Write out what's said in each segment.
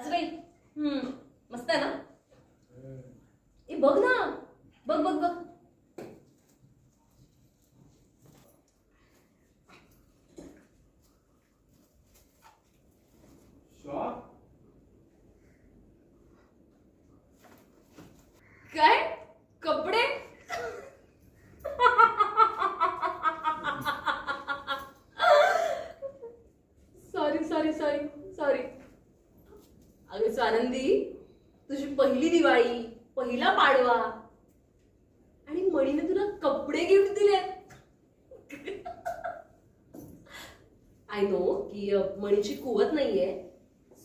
हम्म. मस्त आहे ना? ए बघ ना. बघ बघ बघ. काय? कपडे? सॉरी सॉरी सॉरी सॉरी अगं स्वानंदी तुझी पहिली दिवाळी पहिला पाडवा. आणि मणीने तुला कपडे गिफ्ट दिलेत आय नो की मणीची कुवत नाहीये.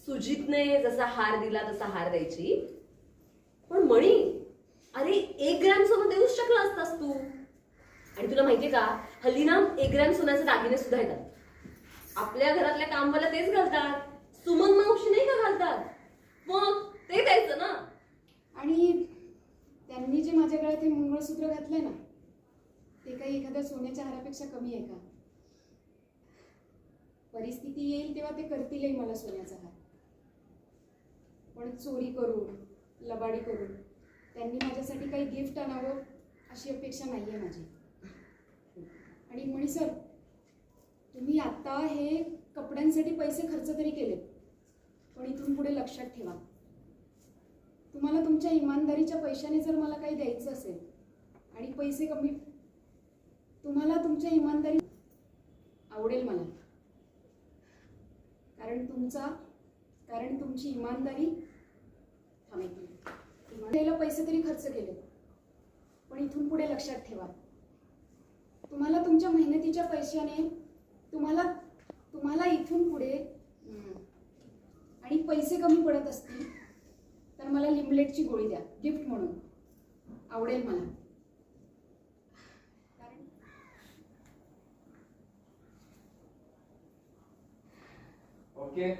सुजितने जसा हार दिला तसा हार द्यायची. पण मणी अरे एक ग्रॅम सोनं देऊच शकला असतास तू. आणि तुला माहितीये का हल्ली ना एक ग्रॅम सोन्याचे दागिने सुद्धा येतात. आपल्या घरातल्या कामवाला तेच घालतात. सुमन मावशी नाही का घालतात? मग ते द्यायचं ना. आणि त्यांनी जे माझ्या गळ्यात हे मंगळसूत्र घातलंय ना ते काही एखाद्या सोन्याच्या हारापेक्षा कमी आहे का? परिस्थिती येईल तेव्हा ते करतीलही मला सोन्याचा हार. पण चोरी करून लबाडी करून त्यांनी माझ्यासाठी काही गिफ्ट आणावं अशी अपेक्षा नाही आहे माझी. आणि म्हणी सर तुम्ही आत्ता हे कपड्यांसाठी पैसे खर्च तरी केले पण इथून पुढे लक्षात ठेवा. तुम्हाला तुमच्या इमानदारीच्या पैशाने जर मला काही द्यायचं असेल आणि पैसे कमी तुम्हाला तुमच्या इमानदारी आवडेल मला. कारण तुमचा कारण तुमची इमानदारी थांबेल इमानदारीला पैसे तरी खर्च केले पण इथून पुढे लक्षात ठेवा. तुम्हाला तुमच्या मेहनतीच्या पैशाने तुम्हाला तुम्हाला इथून पुढे आणि पैसे कमी पडत असतील तर मला लिमलेटची गोळी द्या गिफ्ट म्हणून. आवडेल मला. ओके.